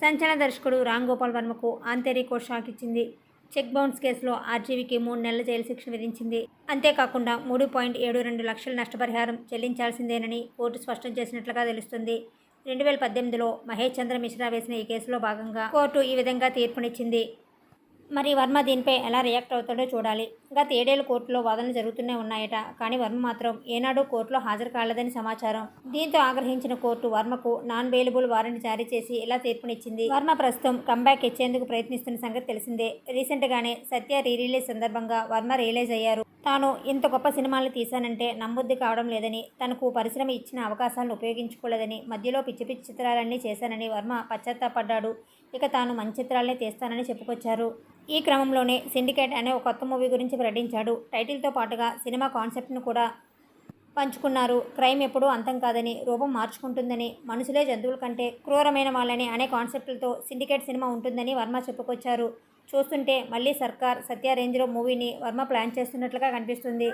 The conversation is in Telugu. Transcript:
సంచలన దర్శకుడు రామ్ గోపాల్ వర్మకు ఆంతేరీ షాక్ ఇచ్చింది. చెక్ బౌన్స్ కేసులో ఆర్జీవీకి మూడు నెలల జైలు శిక్ష విధించింది. అంతేకాకుండా మూడు పాయింట్ ఏడు రెండు లక్షల నష్టపరిహారం చెల్లించాల్సిందేనని కోర్టు స్పష్టం చేసినట్లుగా తెలుస్తుంది. రెండు వేల పద్దెనిమిదిలో మహేష్ చంద్ర మిశ్రా వేసిన ఈ కేసులో భాగంగా కోర్టు ఈ విధంగా తీర్పునిచ్చింది. మరి వర్మ దీనిపై ఎలా రియాక్ట్ అవుతాడో చూడాలి. గత ఏడేళ్ళు కోర్టులో వాదనలు జరుగుతూనే ఉన్నాయట. కానీ వర్మ మాత్రం ఏనాడు కోర్టులో హాజరు కాలేదని సమాచారం. దీంతో ఆగ్రహించిన కోర్టు వర్మకు నాన్ బెయిలబుల్ వారెంట్ జారీ చేసి ఇలా తీర్పునిచ్చింది? వర్మ ప్రస్తుతం కంబ్యాక్ ఇచ్చేందుకు ప్రయత్నిస్తున్న సంగతి తెలిసిందే. రీసెంట్గానే సత్య రీ రిలీజ్ సందర్భంగా వర్మ రియలైజ్ అయ్యారు. తాను ఇంత గొప్ప సినిమాలు తీశానంటే నమ్మొద్ది కావడం లేదని తనకు పరిశ్రమ ఇచ్చిన అవకాశాలను ఉపయోగించుకోలేదని మధ్యలో పిచ్చి పిచ్చి చిత్రాలన్నీ చేశానని వర్మ పశ్చాత్తాపడ్డాడు. ఇక తాను మంచి చిత్రాలనే తీస్తానని చెప్పుకొచ్చారు. ఈ క్రమంలోనే సిండికేట్ అనే ఒక కొత్త మూవీ గురించి ప్రకటించాడు. టైటిల్తో పాటుగా సినిమా కాన్సెప్ట్ను కూడా పంచుకున్నారు. క్రైమ్ ఎప్పుడూ అంతం కాదని రూపం మార్చుకుంటుందని మనుషులే జంతువుల కంటే క్రూరమైన వాళ్ళని అనే కాన్సెప్టులతో సిండికేట్ సినిమా ఉంటుందని వర్మ చెప్పుకొచ్చారు. చూస్తుంటే మళ్ళీ సర్కార్ సత్య రేంజ్లో మూవీని వర్మ ప్లాన్ చేస్తున్నట్లుగా కనిపిస్తుంది.